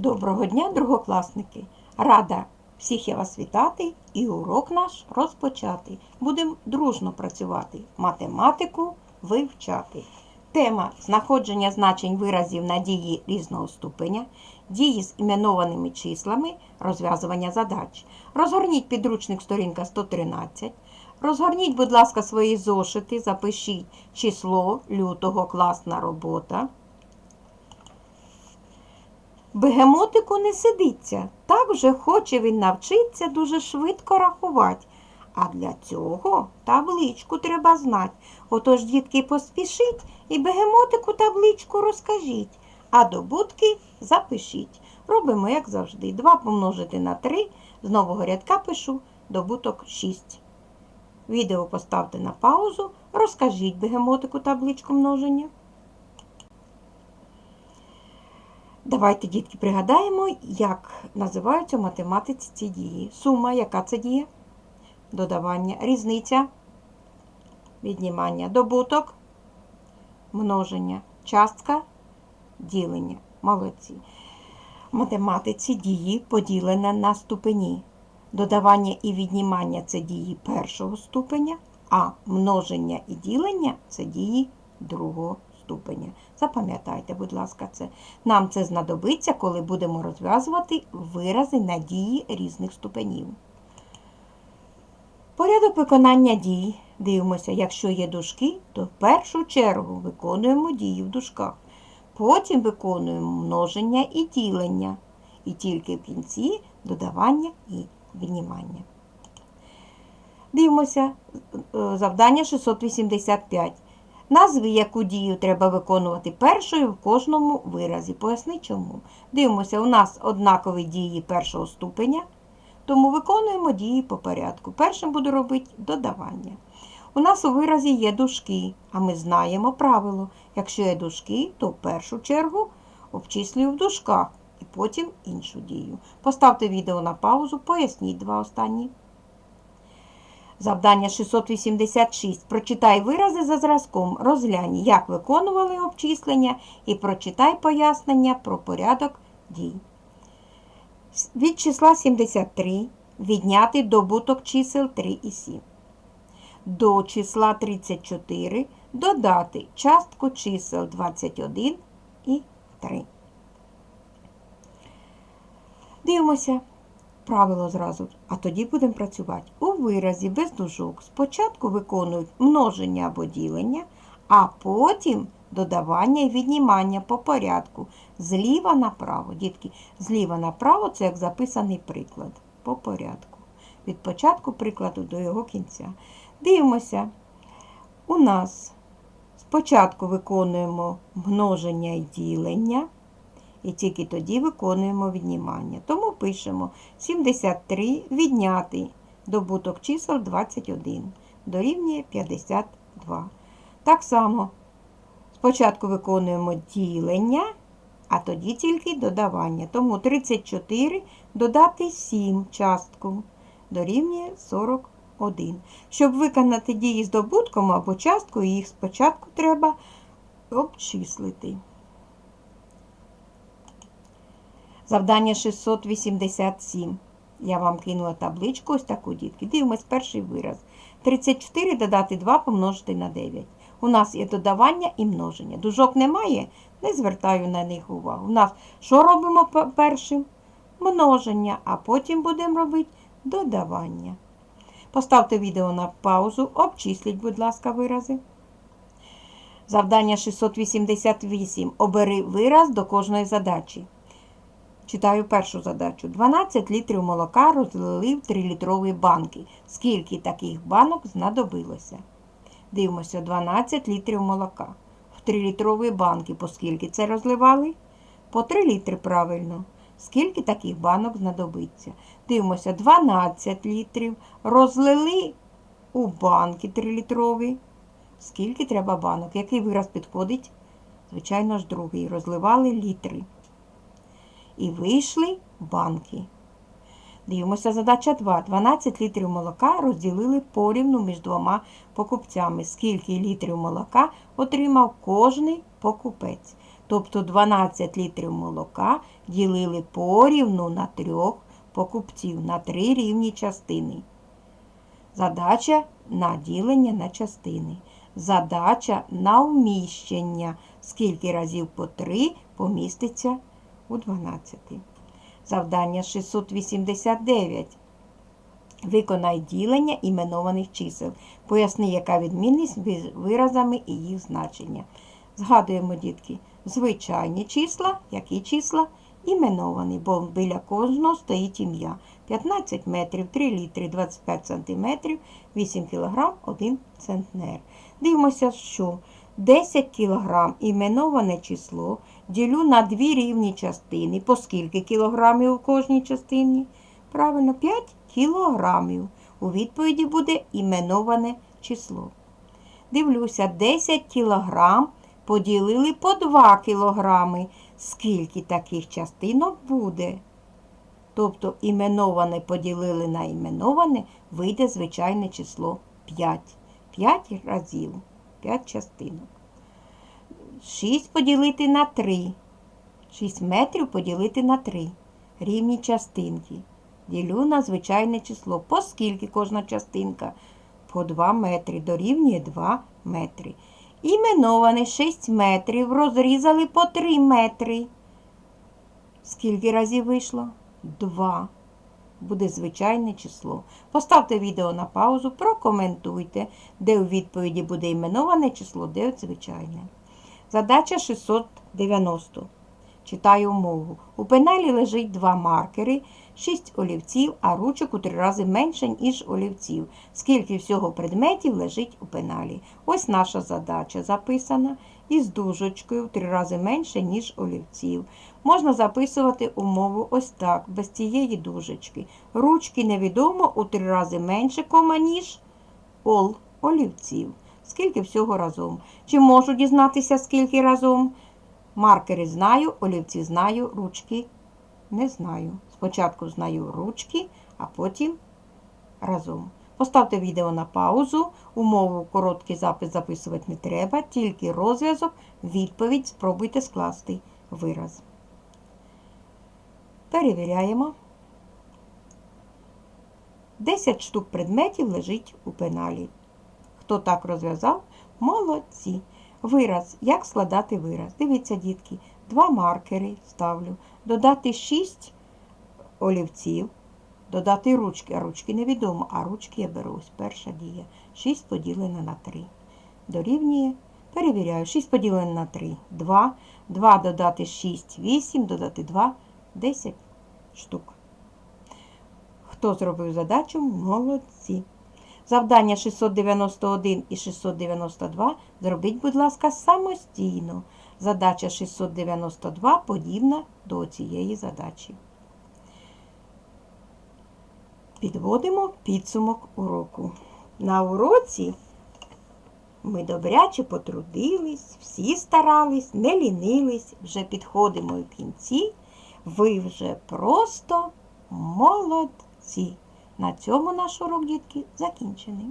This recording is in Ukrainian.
Доброго дня, другокласники! Рада всіх я вас вітати і урок наш розпочати. Будемо дружно працювати, математику вивчати. Тема знаходження значень виразів на дії різного ступеня, дії з іменованими числами, розв'язування задач. Розгорніть підручник сторінка 113. Розгорніть, будь ласка, свої зошити, запишіть число лютого класна робота. Бегемотику не сидиться. Так вже хоче він навчиться дуже швидко рахувати. А для цього табличку треба знати. Отож, дітки, поспішіть і бегемотику табличку розкажіть, а добутки запишіть. Робимо, як завжди, 2 помножити на 3, з нового рядка пишу добуток 6. Відео поставте на паузу, розкажіть бегемотику табличку множення. Давайте, дітки, пригадаємо, як називаються в математиці ці дії. Сума, яка це дія? Додавання, різниця, віднімання, добуток, множення, частка, ділення. Молодці. В математиці дії поділені на ступені. Додавання і віднімання це дії першого ступеня, а множення і ділення це дії другого ступеня. Запам'ятайте, будь ласка, це. Нам це знадобиться, коли будемо розв'язувати вирази на дії різних ступенів. Порядок виконання дій. Дивимося, якщо є дужки, то в першу чергу виконуємо дії в дужках. Потім виконуємо множення і ділення. І тільки в кінці додавання і віднімання. Дивимося е, завдання 685. Назви, яку дію треба виконувати першою в кожному виразі. Поясни чому. Дивимося, у нас однакові дії першого ступеня, тому виконуємо дії по порядку. Першим буду робити додавання. У нас у виразі є дужки, а ми знаємо правило. Якщо є дужки, то в першу чергу обчислюю в дужках і потім іншу дію. Поставте відео на паузу, поясніть два останні. Завдання 686. Прочитай вирази за зразком. Розглянь, як виконували обчислення, і прочитай пояснення про порядок дій. Від числа 73 відняти добуток чисел 3 і 7. До числа 34 додати частку чисел 21 і 3. Дивимося правило зразу, а тоді будемо працювати. У виразі без дужок спочатку виконують множення або ділення, а потім додавання і віднімання по порядку зліва направо. Дітки, зліва направо це як записаний приклад по порядку. Від початку прикладу до його кінця. Дивимося, у нас спочатку виконуємо множення і ділення. І тільки тоді виконуємо віднімання. Тому пишемо 73 відняти добуток чисел 21 дорівнює 52. Так само спочатку виконуємо ділення, а тоді тільки додавання. Тому 34 додати 7 частку дорівнює 41. Щоб виконати дії з добутком або часткою, їх спочатку треба обчислити. Завдання 687. Я вам кинула табличку, ось таку, дітки. Дивимось перший вираз. 34 додати 2 помножити на 9. У нас є додавання і множення. Дужок немає, не звертаю на них увагу. У нас що робимо першим? Множення, а потім будемо робити додавання. Поставте відео на паузу, обчисліть, будь ласка, вирази. Завдання 688. Обери вираз до кожної задачі. Читаю першу задачу. 12 літрів молока розлили в 3-літрові банки. Скільки таких банок знадобилося? Дивимося, 12 літрів молока. В 3-літрові банки. По скільки це розливали? По 3 літри правильно. Скільки таких банок знадобиться? Дивимося, 12 літрів. Розлили у банки 3-літрові. Скільки треба банок? Який вираз підходить? Звичайно ж, другий. Розливали літри і вийшли банки. Дивимося, задача 2. 12 літрів молока розділили порівну між двома покупцями. Скільки літрів молока отримав кожний покупець? Тобто 12 літрів молока ділили порівну на трьох покупців на три рівні частини. Задача на ділення на частини. Задача на вміщення. Скільки разів по 3 поміститься у 12. Завдання 689. Виконай ділення іменованих чисел. Поясни, яка відмінність між виразами і їх значення. Згадуємо, дітки, звичайні числа, які числа іменовані, бо біля кожного стоїть ім'я. 15 метрів, 3 літри, 25 сантиметрів, 8 кілограм, 1 центнер. Дивимося, що 10 кілограм іменоване число ділю на дві рівні частини. По скільки кілограмів у кожній частині? Правильно, 5 кілограмів. У відповіді буде іменоване число. Дивлюся, 10 кілограм поділили по 2 кілограми. Скільки таких частинок буде? Тобто іменоване поділили на іменоване, вийде звичайне число 5. 5 разів, 5 частинок. 6 поділити на 3. 6 метрів поділити на 3. Рівні частинки. Ділю на звичайне число. По скільки кожна частинка? По 2 метри. Дорівнює 2 метри. Іменоване 6 метрів розрізали по 3 метри. Скільки разів вийшло? 2. Буде звичайне число. Поставте відео на паузу, прокоментуйте, де у відповіді буде іменоване число, де звичайне. Задача 690. Читаю умову. У пеналі лежить два маркери, 6 олівців, а ручок у три рази менше, ніж олівців. Скільки всього предметів лежить у пеналі? Ось наша задача записана із дужечкою в три рази менше, ніж олівців. Можна записувати умову ось так, без цієї дужечки. Ручки невідомо у три рази менше, кома, ніж ол олівців. Скільки всього разом? Чи можу дізнатися, скільки разом? Маркери знаю, олівці знаю, ручки не знаю. Спочатку знаю ручки, а потім разом. Поставте відео на паузу. Умову короткий запис записувати не треба, тільки розв'язок, відповідь спробуйте скласти вираз. Перевіряємо. 10 штук предметів лежить у пеналі. Хто так розв'язав? Молодці. Вираз. Як складати вираз? Дивіться, дітки, два маркери ставлю. Додати 6 олівців. Додати ручки. А ручки невідомо, а ручки я беру. Ось перша дія. 6 поділене на 3. Дорівнює. Перевіряю. 6 поділене на 3. 2. 2 додати 6, 8, додати 2, 10 штук. Хто зробив задачу? Молодці. Завдання 691 і 692 зробіть, будь ласка, самостійно. Задача 692 подібна до цієї задачі. Підводимо підсумок уроку. На уроці ми добряче потрудились, всі старались, не лінились, вже підходимо в кінці. Ви вже просто молодці. На цьому наш урок, дітки, закінчений.